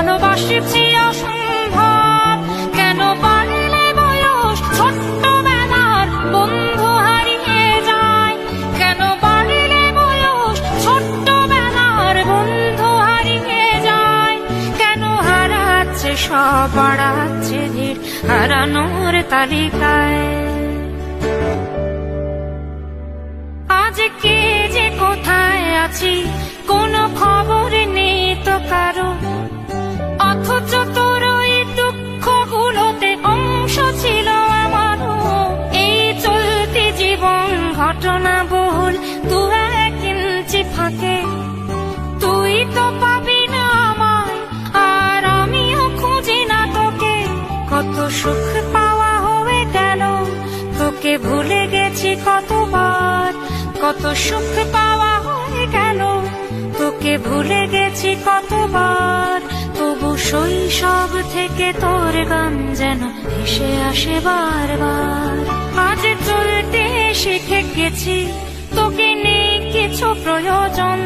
ভালোবাসছি অসম্ভব কেন বাড়লে বয়স ছোট্টবেলার বন্ধু হারিয়ে যায়? কেন বাড়লে বয়স ছোট্টবেলার বন্ধু হারিয়ে যায়? কেন হারাচ্ছে সব বাড়াচ্ছে ধীর হারানোর তালিকায়? আজ কে যে কোথায় আছি? কোন খবর ঘটনা বহুল তু ইঞ্চি ফাঁকে। তুই তো পাবি না আমায়, আর আমিও খুঁজি না তোকে। কত সুখ পাওয়া হয়ে গেল তোকে ভুলে গেছি কতবার। কত সুখ পাওয়া হয়ে গেল তোকে ভুলে গেছি কতবার। তবু শৈশব থেকে তোর গান যেন ভেসে আসে বারবার। আজ চলতে শিখে গেছি তোকে নেই কিছু প্রয়োজন।